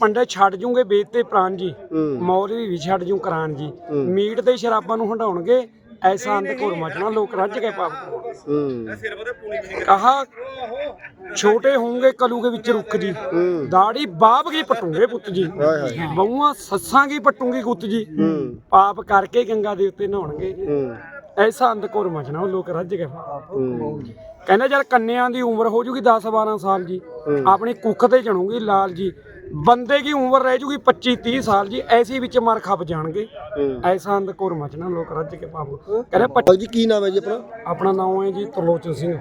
ਪੰਡੇ ਛੱਡ ਜੂਗੇ ਵੇਦ ਤੇ ਪ੍ਰਾਨ ਜੀ ਮੌਲਵੀ ਵੀ ਛੱਡ ਜੂ ਕਰਾਨ ਜੀ। ਮੀਟ ਤੇ ਸ਼ਰਾਬਾਂ ਨੂੰ ਹੰਡਾਉਣਗੇ ਐਸਾ ਅੰਧ ਘੁਰ ਮਚਣਾ ਲੋਕ ਰੱਜ ਕੇ ਪਾਪ ਹੂੰ। ਕਹਾ ਛੋਟੇ ਹੋਣਗੇ ਕਲੂ ਦੇ ਵਿੱਚ ਰੁੱਖ ਜੀ। ਦਾੜੀ ਬਾਬ ਕੀ ਪਟੂਗੇ ਪੁੱਤ ਜੀ। ਬਹੂਆਂ ਸੱਸਾਂ ਕੀ ਪਟੂਗੀ ਗੁੱਤ ਜੀ। ਹੂੰ। ਪਾਪ ਕਰਕੇ ਗੰਗਾ ਦੇ ਉੱਤੇ ਨਹਾਉਣਗੇ। ਐਸਾ ਅੰਧ ਘੁਰ ਮਚਣਾ ਉਹ ਲੋਕ ਰੱਜ ਕੇ ਕਹਿੰਦਾ ਜਦ ਕੰਨਿਆਂ ਦੀ ਉਮਰ ਹੋ ਜੂਗੀ 10 12 ਸਾਲ ਜੀ। ਆਪਣੀ ਕੁੱਖ ਤੇ ਚਣੂਗੀ ਲਾਲ ਜੀ। ਬੰਦੇ ਦੀ ਉਮਰ ਰਹਿ ਜੂਗੀ 25 30 ਸਾਲ ਜੀ ਐਸੀ ਵਿੱਚ ਮਰ ਖੱਪ ਜਾਣਗੇ। ਐਸਾ ਅੰਧ ਘੁਰ ਮਚਣਾ ਲੋਕ ਰੱਜ ਕੇ ਪਾਪ ਕਹਿੰਦੇ ਬਾਬੂ ਜੀ ਕੀ ਨਾਮ ਹੈ ਜੀ ਆਪਣਾ? ਆਪਣਾ ਨਾਮ ਹੈ ਜੀ ਤਰਲੋਚਨ ਸਿੰਘ।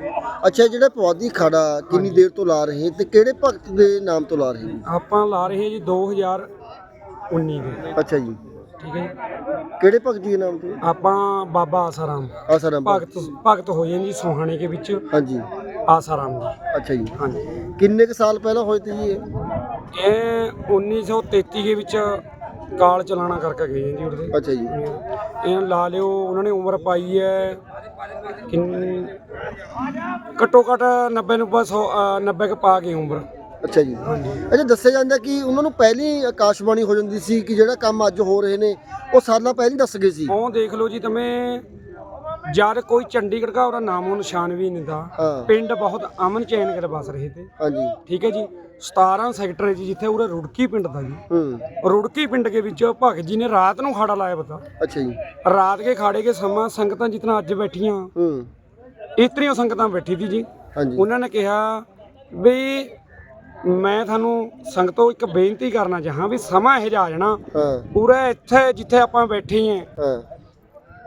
ਅੱਛਾ ਜਿਹੜਾ ਪੌਦੀ ਖੜਾ ਕਿੰਨੀ ਦੇਰ ਤੋਂ ਲਾ ਰਹੇ? ਤੇ ਕਿਹੜੇ ਭਗਤ ਦੇ ਨਾਮ ਤੋਂ ਲਾ ਰਹੇ? ਜੀ ਆਪਾਂ ਲਾ ਰਹੇ ਜੀ 2019 ਦੇ। ਅੱਛਾ ਜੀ। ਠੀਕ ਹੈ ਜੀ। ਕਿਹੜੇ ਭਗਤ ਜੀ ਦੇ ਨਾਮ ਤੋਂ? ਆਪਾਂ ਬਾਬਾ ਆਸਾਰਾਮ। ਆਸਾਰਾਮ ਭਗਤ। ਭਗਤ ਭਗਤ ਹੋਏ ਜੀ ਸੁਹਾਣੇ ਦੇ ਵਿੱਚ। ਹਾਂਜੀ। ਆਸਾਰਾਮ ਜੀ। ਅੱਛਾ ਜੀ। ਹਾਂਜੀ। ਕਿੰਨੇ ਕੁ ਸਾਲ ਪਹਿਲਾਂ ਹੋਏ ਤੇ ਜੀ ਇਹ ਇਹ 1933 ਦੇ ਵਿੱਚ ਕਾਲ ਚਲਾਣਾ ਕਰਕੇ ਗਏ ਜੀ ਉਹਦੇ ਅੱਛਾ ਜੀ। ਇਹ ਲਾ ਲਿਓ ਉਹਨਾਂ ਨੇ ਉਮਰ ਪਾਈ ਹੈ ਕਿੰਨੀ ਘੱਟੋ ਘੱਟ 90 ਨੂੰ 90 ਕ ਪਾ ਗਈ ਉਮਰ। ਅੱਛਾ ਜੀ। ਅੱਛਾ ਦੱਸਿਆ ਜਾਂਦਾ ਕਿ ਉਹਨਾਂ ਨੂੰ ਪਹਿਲੀ ਆਕਾਸ਼ਬਾਣੀ ਹੋ ਜਾਂਦੀ ਸੀ ਕਿ ਜਿਹੜਾ ਕੰਮ ਅੱਜ ਹੋ ਰਹੇ ਨੇ ਉਹ ਸਾਲਾਂ ਪਹਿਲਾਂ ਹੀ ਦੱਸ ਗਏ ਸੀ। ਉਹ ਦੇਖ ਲਓ ਜੀ ਤਵੇਂ ਜਦ ਕੋਈ ਚੰਡੀਗੜ੍ਹ ਦਾ ਉਹਦਾ ਨਾਮੋ ਨਿਸ਼ਾਨ ਵੀ ਨਹੀਂ ਦਾ ਪਿੰਡ ਬਹੁਤ ਅਮਨ ਚੈਨ ਕਰ ਬਸ ਰਹੇ ਤੇ। ਹਾਂਜੀ। ਠੀਕ ਹੈ ਜੀ? 17 ਸੈਕਟਰ ਹੈ ਜੀ ਜਿੱਥੇ ਉਰੇ ਰੁੜਕੀ ਪਿੰਡ ਦਾ ਜੀ। ਹੂੰ। ਰੁੜਕੀ ਪਿੰਡ ਦੇ ਵਿੱਚ ਭਗਤ ਜੀ ਨੇ ਰਾਤ ਨੂੰ ਖਾੜਾ ਲਾਇਆ ਪਤਾ। ਅੱਛਾ ਜੀ। ਰਾਤ ਕੇ ਖਾੜੇ ਕੇ ਸਮਾਂ ਸੰਗਤਾਂ ਜਿਤਨਾ ਅੱਜ ਬੈਠੀਆਂ ਹੂੰ। ਇਤਨੀਆਂ ਸੰਗਤਾਂ ਬੈਠੀ ਸੀ ਜੀ। ਉਹਨਾਂ ਨੇ ਕਿਹਾ ਵੀ ਮੈਂ ਤੁਹਾਨੂੰ ਸੰਗਤੋਂ ਇੱਕ ਬੇਨਤੀ ਕਰਨਾ ਚਾਹਾਂ ਵੀ ਸਮਾਂ ਇਹ ਜਾ ਜਾਣਾ। ਪੂਰੇ ਇੱਥੇ ਜਿੱਥੇ ਆਪਾਂ ਬੈਠੇ ਹਾਂ।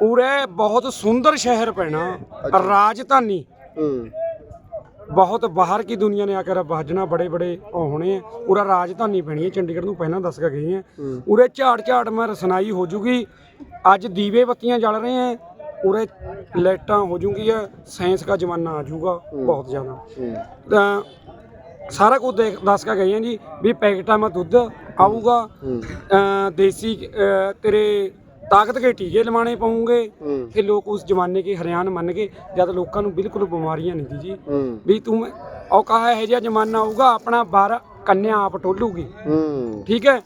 ਪੂਰੇ ਬਹੁਤ ਸੁੰਦਰ ਸ਼ਹਿਰ ਪੈਣਾ ਰਾਜਧਾਨੀ। ਹੂੰ। ਬਹੁਤ ਬਾਹਰ ਕੀ ਦੁਨੀਆ ਨੇ ਆ ਕੇ ਬਾਜਣਾ ਬੜੇ ਬੜੇ ਉਹ ਹੋਣੇ ਆ। ਪੂਰਾ ਰਾਜਧਾਨੀ ਪੈਣੀ ਹੈ ਚੰਡੀਗੜ੍ਹ ਨੂੰ ਪਹਿਲਾਂ ਦੱਸ ਕੇ ਗਏ ਆ। ਉਰੇ ਝਾੜ ਝਾੜ ਮੈਂ ਰਸਨਾਈ ਹੋ ਜੂਗੀ। ਅੱਜ ਦੀਵੇ ਬੱਤੀਆਂ ਜਲ ਰਹੇ ਆ ਉਰੇ ਲਾਈਟਾਂ ਹੋ ਜੂਗੀਆਂ ਸਾਇੰਸ ਦਾ ਜ਼ਮਾਨਾ ਆ ਜਾਊਗਾ ਬਹੁਤ ਜ਼ਿਆਦਾ। ਤਾਂ ਸਾਰਾ ਕੁਝ ਦੇਖ ਦੱਸ ਕੇ ਗਏ ਆ ਜੀ ਵੀ ਪੈਕਟਾਂ ਮਾ ਦੁੱਧ ਆਊਗਾ। ਦੇਸੀ ਤੇਰੇ ਤਾਕਤ ਕੇ ਟੀਕੇ ਲਵਾਣੇ ਪਾਉਂਗੇ ਤੇ ਲੋਕ ਉਸ ਜ਼ਮਾਨੇ ਕੇ ਹਰਿਆਣ ਮੰਨ ਕੇ ਜਦ ਲੋਕਾਂ ਨੂੰ ਬਿਲਕੁਲ ਬਿਮਾਰੀਆਂ ਨਹੀਂ ਜੀ। ਵੀ ਤੂੰ ਉਹ ਕਹਾ ਇਹ ਜਿਹਾ ਜ਼ਮਾਨਾ ਆਊਗਾ ਆਪਣਾ ਬਾਰ ਕੰਨਿਆ ਆਪ ਟੋਲੂਗੀ। ਹੂੰ। ਠੀਕ ਹੈ?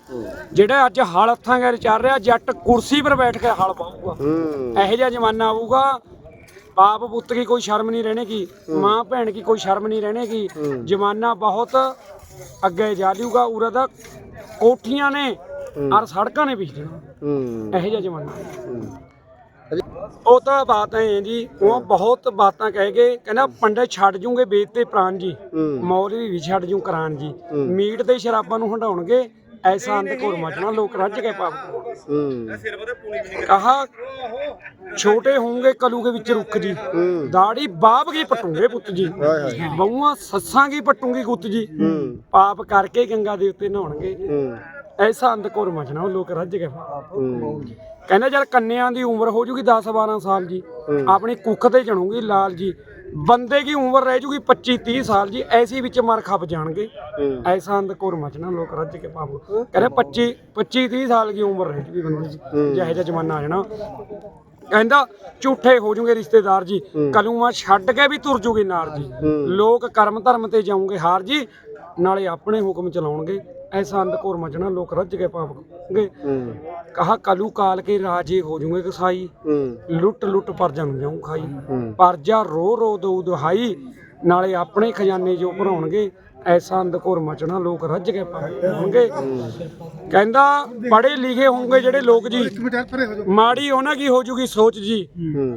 ਜਿਹੜਾ ਅੱਜ ਹਲ ਹੱਥਾਂ ਗੈਰ ਚੱਲ ਰਿਹਾ ਜੱਟ ਕੁਰਸੀ 'ਪਰ ਬੈਠ ਕੇ ਹਲ ਪਾਊਗਾ। ਇਹੋ ਜਿਹਾ ਜ਼ਮਾਨਾ ਆਊਗਾ ਬਾਪ ਪੁੱਤ ਕੀ ਕੋਈ ਸ਼ਰਮ ਨਹੀਂ ਰਹਿਣੇਗੀ ਮਾਂ ਭੈਣ ਕੀ ਕੋਈ ਸ਼ਰਮ ਨਹੀਂ ਰਹਿਣੇਗੀ। ਜ਼ਮਾਨਾ ਬਹੁਤ ਅੱਗੇ ਜਾ ਲਿਊਗਾ ਉਰੇ ਦਾ ਕੋਠੀਆਂ ਨੇ। ਔਰ ਸੜਕਾਂ ਨੇ ਵਿਛ ਜਾਣਾ ਹੂੰ। ਇਹੋ ਜਿਹਾ ਜ਼ਮਾਨਾ। ਹੂੰ ਉਹ ਤਾਂ ਬਾਤ ਹੈ ਜੀ ਉਹ ਬਹੁਤ ਬਾਤਾਂ ਕਹਿ ਗਏ ਕਹਿੰਦਾ ਪੰਡੇ ਛੱਡ ਜੂਗੇ ਵੇਦ ਤੇ ਪ੍ਰਾਨ ਜੀ ਮੌਲਵੀ ਵੀ ਛੱਡ ਜੂ ਕਰਾਨ ਜੀ। ਮੀਟ ਤੇ ਸ਼ਰਾਬਾਂ ਨੂੰ ਹੰਡਾਉਣਗੇ ਐਸਾ ਅੰਧ ਘੁਰ ਮਚਣਾ ਲੋਕ ਰੱਜ ਕੇ ਪਾਪ ਹੂੰ। ਕਹਾ ਛੋਟੇ ਹੋਣਗੇ ਕਲੂ ਦੇ ਵਿੱਚ ਰੁੱਖ ਜੀ। ਦਾੜੀ ਬਾਬ ਕੀ ਪਟੂਗੇ ਪੁੱਤ ਜੀ। ਹਾਏ ਹਾਏ ਬਹੂਆਂ ਸੱਸਾਂ ਕੀ ਪਟੂਗੀ ਗੁੱਤ ਜੀ। ਪਾਪ ਕਰਕੇ ਗੰਗਾ ਦੇ ਉੱਤੇ ਨਹਾਉਣਗੇ। ਹੂੰ। ਐਸਾ ਅੰਧ ਘੁਰ ਮਚਣਾ ਉਹ ਲੋਕ ਰੱਜ ਹੂੰ ਕਹਿੰਦਾ ਜਦ ਕੰਨਿਆਂ ਦੀ ਉਮਰ ਹੋ ਜੂਗੀ 10 12 ਸਾਲ ਜੀ। ਆਪਣੀ ਕੁੱਖ ਤੇ ਚਣੂਗੀ ਲਾਲ ਜੀ। ਬੰਦੇ ਦੀ ਉਮਰ ਰਹਿ ਜੂਗੀ 25 30 ਸਾਲ ਜੀ ਐਸੀ ਵਿੱਚ ਮਰ ਖੱਪ ਜਾਣਗੇ। ਐਸਾ ਅੰਧ ਘੁਰ ਮਚਣਾ ਲੋਕ ਰੱਜ ਕੇ ਪਾਪ ਕਹਿੰਦੇ 25 25 30 ਸਾਲ ਦੀ ਉਮਰ ਰਹਿ ਜੂਗੀ ਬੰਦੇ ਦੀ। ਜਿਹੋ ਜਿਹਾ ਜ਼ਮਾਨਾ ਆ ਜਾਣਾ। ਕਹਿੰਦਾ ਝੂਠੇ ਹੋ ਜੂਗੇ ਰਿਸ਼ਤੇਦਾਰ ਜੀ। ਕਲੂਆਂ ਛੱਡ ਕੇ ਵੀ ਤੁਰ ਜੂਗੀ ਨਾਰ ਜੀ। ਲੋਕ ਕਰਮ ਧਰਮ ਤੇ ਜਾਉਂਗੇ ਹਾਰ ਜੀ। ਨਾਲੇ ਆਪਣੇ ਹੁਕਮ ਚਲਾਉਣਗੇ। ਐਸਾ ਅੰਧ ਘੁਰ ਮਚਣਾ ਲੋਕ ਰੱਜ ਕੇ ਪਾਪਗੇ ਹੂੰ। ਕਹਾ ਕਲੂ ਕਾਲ ਕੇ ਰਾਜੇ ਹੋ ਜੂਗੇ ਕਸਾਈ ਹੂੰ। ਲੁੱਟ ਲੁੱਟ ਪਰ ਜਨ ਜਾਉ ਖਾਈ। ਪਰਜਾ ਰੋ ਰੋ ਦਊ ਦੁਹਾਈ। ਨਾਲੇ ਆਪਣੇ ਖਜ਼ਾਨੇ ਜੋ ਭਰਾਉਣਗੇ ਐਸਾ ਅੰਧਕੋਰ ਮਚਣਾ ਲੋਕ ਰੱਜ ਕੇ ਪਾਉਣਗੇ ਕਹਿੰਦਾ ਪੜੇ ਲਿਖੇ ਹੋਣਗੇ ਜਿਹੜੇ ਲੋਕ ਜੀ। ਮਾੜੀ ਉਹਨਾਂ ਕੀ ਹੋ ਜੂਗੀ ਸੋਚ ਜੀ।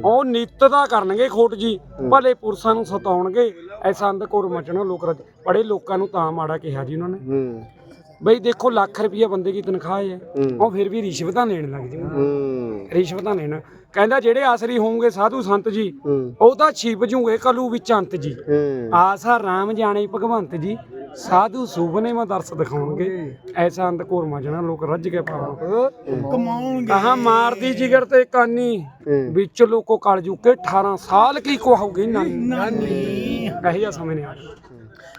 ਉਹ ਨਿੱਤ ਦਾ ਕਰਨਗੇ ਖੋਟ ਜੀ। ਭਲੇ ਪੁਰਸ਼ਾਂ ਨੂੰ ਸਤਾਉਣਗੇ। ਐਸਾ ਅੰਧਕੋਰ ਮਚਣਾ ਲੋਕ ਰੱਜ। ਪੜੇ ਲੋਕਾਂ ਨੂੰ ਤਾਂ ਮਾੜਾ ਕਿਹਾ ਜੀ ਉਹਨਾਂ ਨੇ। ਬਈ ਦੇਖੋ ਲੱਖ ਰੁਪਈਆ ਬੰਦੇ ਦੀ ਤਨਖਾਹ ਹੈ। ਉਹ ਫਿਰ ਵੀ ਰਿਸ਼ਵਤਾਂ ਲੈਣ ਲੱਗ ਜੀ ਹੂੰ। ਰਿਸ਼ਵਤਾਂ ਲੈਣ। ਕਹਿੰਦਾ ਜਿਹੜੇ ਆਸਰੀ ਹੋਣਗੇ ਸਾਧੂ ਸੰਤ ਜੀ ਉਹ ਤਾਂ ਛਿਪ ਜੂਗੇ ਕਲੂ ਵਿੱਚ ਅੰਤ ਜੀ। ਆਸਾ ਰਾਮ ਜਾਣੇ ਭਗਵੰਤ ਜੀ ਸਾਧੂ ਸੁਭਨੇ ਮਾ ਦਰਸ ਦਿਖਾਉਣਗੇ। ਐਸਾ ਅੰਤ ਕੋਰ ਮਜਣਾ ਲੋਕ ਰੱਜ ਕੇ ਪਾਉਣ ਕਮਾਉਣਗੇ। ਕਹਾ ਮਾਰਦੀ ਜਿਗਰ ਤੇ ਕਾਨੀ। ਵਿੱਚ ਲੋਕੋ ਕਲ ਜੁਕੇ 18 ਸਾਲ ਕੀ ਕਹਾਉਗੀ ਨਾਨੀ। ਇਹ ਜਿਹਾ ਸਮੇਂ ਨੇ ਆ।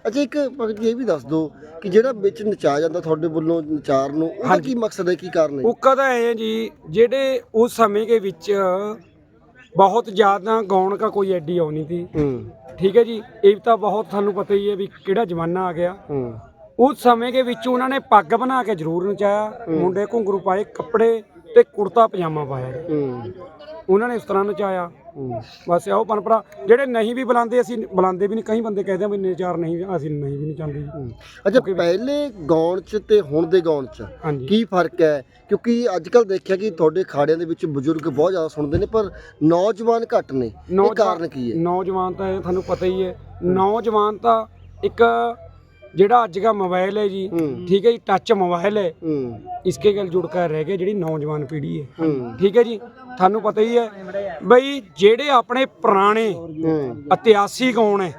ਅੱਛਾ ਇੱਕ ਭਗਤ ਜੀ ਇਹ ਵੀ ਦੱਸ ਦਿਓ ਕਿ ਜਿਹੜਾ ਵਿੱਚ ਨਚਾਇਆ ਜਾਂਦਾ ਤੁਹਾਡੇ ਵੱਲੋਂ ਨਚਾਰ ਨੂੰ ਉਹਦਾ ਕੀ ਮਕਸਦ ਹੈ ਕੀ ਕਾਰਨ ਹੈ? ਉਹ ਕਦਾ ਹੈ ਜੀ ਜਿਹੜੇ ਉਸ ਸਮੇਂ ਦੇ ਵਿੱਚ ਬਹੁਤ ਜ਼ਿਆਦਾ ਗਾਉਣ ਦਾ ਕੋਈ ਐਡੀ ਆਉਣੀ ਸੀ। ਹੂੰ। ਠੀਕ ਹੈ ਜੀ ਇਹ ਤਾਂ ਬਹੁਤ ਤੁਹਾਨੂੰ ਪਤਾ ਹੀ ਹੈ ਵੀ ਕਿਹੜਾ ਜ਼ਮਾਨਾ ਆ ਗਿਆ। ਹੂੰ। ਉਸ ਸਮੇਂ ਦੇ ਵਿੱਚ ਉਹਨਾਂ ਨੇ ਪੱਗ ਬਣਾ ਕੇ ਜ਼ਰੂਰ ਨਚਾਇਆ। ਮੁੰਡੇ ਘੁੰਗਰੂ ਪਾਏ ਕੱਪੜੇ ਤੇ ਕੁੜਤਾ ਪਜਾਮਾ ਪਾਇਆ ਜੀ। ਹੂੰ। ਉਹਨਾਂ ਨੇ ਇਸ ਤਰ੍ਹਾਂ ਨਚਾਇਆ। ਹੂੰ। ਬਸ ਆਓ ਪਰੰਪਰਾ ਜਿਹੜੇ ਨਹੀਂ ਵੀ ਬੁਲਾਉਂਦੇ ਅਸੀਂ ਬੁਲਾਉਂਦੇ ਵੀ ਨਹੀਂ। ਕਈ ਬੰਦੇ ਕਹਿੰਦੇ ਆ ਵੀ ਨਚਾਰ ਨਹੀਂ ਅਸੀਂ ਨਹੀਂ ਵੀ ਨਹੀਂ ਚਾਹੁੰਦੇ ਜੀ। ਅੱਛਾ ਪਹਿਲੇ ਗਾਉਣ ਚ ਤੇ ਹੁਣ ਦੇ ਗਾਉਣ ਚ ਹਾਂਜੀ। ਕੀ ਫ਼ਰਕ ਹੈ? ਕਿਉਂਕਿ ਅੱਜ ਕੱਲ ਦੇਖਿਆ ਕਿ ਤੁਹਾਡੇ ਖਾੜਿਆਂ ਦੇ ਵਿੱਚ ਬਜ਼ੁਰਗ ਬਹੁਤ ਜ਼ਿਆਦਾ ਸੁਣਦੇ ਨੇ ਪਰ ਨੌਜਵਾਨ ਘੱਟ ਨੇ। ਇਹ ਕਾਰਨ ਕੀ ਹੈ? ਨੌਜਵਾਨ ਤਾਂ ਇਹ ਤੁਹਾਨੂੰ ਪਤਾ ਹੀ ਹੈ। ਨੌਜਵਾਨ ਤਾਂ ਇੱਕ ਜਿਹੜਾ ਅੱਜ ਦਾ ਮੋਬਾਈਲ ਹੈ ਜੀ ਠੀਕ ਹੈ ਜੀ ਟੱਚ ਮੋਬਾਈਲ ਹੈ। ਇਸਕੇ ਗੱਲ ਜੁੜ ਕਰ ਰਹਿ ਗਏ ਜਿਹੜੀ ਨੌਜਵਾਨ ਪੀੜ੍ਹੀ ਹੈ। ਠੀਕ ਹੈ ਜੀ ਤੁਹਾਨੂੰ ਪਤਾ ਹੀ ਹੈ ਬਈ ਜਿਹੜੇ ਆਪਣੇ ਪੁਰਾਣੇ ਹੂੰ। ਇਤਿਹਾਸੀ ਕੌਣ ਹੈ?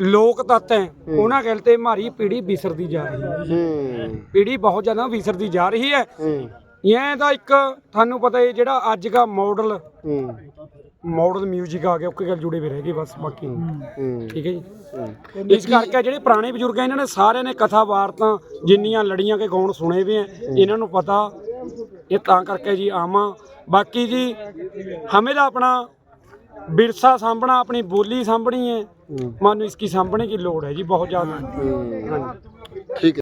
ਲੋਕ ਤੱਤ ਹੈ ਉਹਨਾਂ ਗੱਲ ਤੇ ਮਾਰੀ ਪੀੜ੍ਹੀ ਵਿਸਰਦੀ ਜਾ ਰਹੀ ਹੈ। ਪੀੜ੍ਹੀ ਬਹੁਤ ਜ਼ਿਆਦਾ ਵਿਸਰਦੀ ਜਾ ਰਹੀ ਹੂੰ। ਇਹ ਤਾਂ ਇੱਕ ਤੁਹਾਨੂੰ ਪਤਾ ਹੈ ਜਿਹੜਾ ਅੱਜ ਦਾ ਮਾਡਲ ਹੂੰ। ਮਾਡਲ 뮤직 ਆ ਗਿਆ ਉਹ ਗੱਲ ਜੁੜੇ ਵੀ ਰਹਿ ਬਸ ਬਾਕੀ। ਠੀਕ ਹੈ ਜੀ? ਇਸ ਕਰਕੇ ਜਿਹੜੇ ਪੁਰਾਣੇ ਬਜ਼ੁਰਗ ਆ ਇਹਨਾਂ ਨੇ ਸਾਰਿਆਂ ਨੇ ਕਥਾ ਵਾਰਤਾਂ ਜਿੰਨੀਆਂ ਲੜੀਆਂ ਕੇ ਗਾਉਣ ਸੁਣੇ ਵੀ ਆ ਇਹਨਾਂ ਨੂੰ ਪਤਾ। ਇਹ ਤਾਂ ਕਰਕੇ ਜੀ ਆਵਾਂ। ਬਾਕੀ ਜੀ ਹਮੇ ਦਾ ਆਪਣਾ ਵਿਰਸਾ ਸਾਂਭਣਾ ਆਪਣੀ ਬੋਲੀ ਸਾਂਭਣੀ ਹੈ। ਮਾਨੂੰ ਇਸ ਕੀ ਸਾਂਭਣੇ ਦੀ ਲੋੜ ਹੈ ਜੀ ਬਹੁਤ ਜ਼ਿਆਦਾ। ਠੀਕ ਹੈ।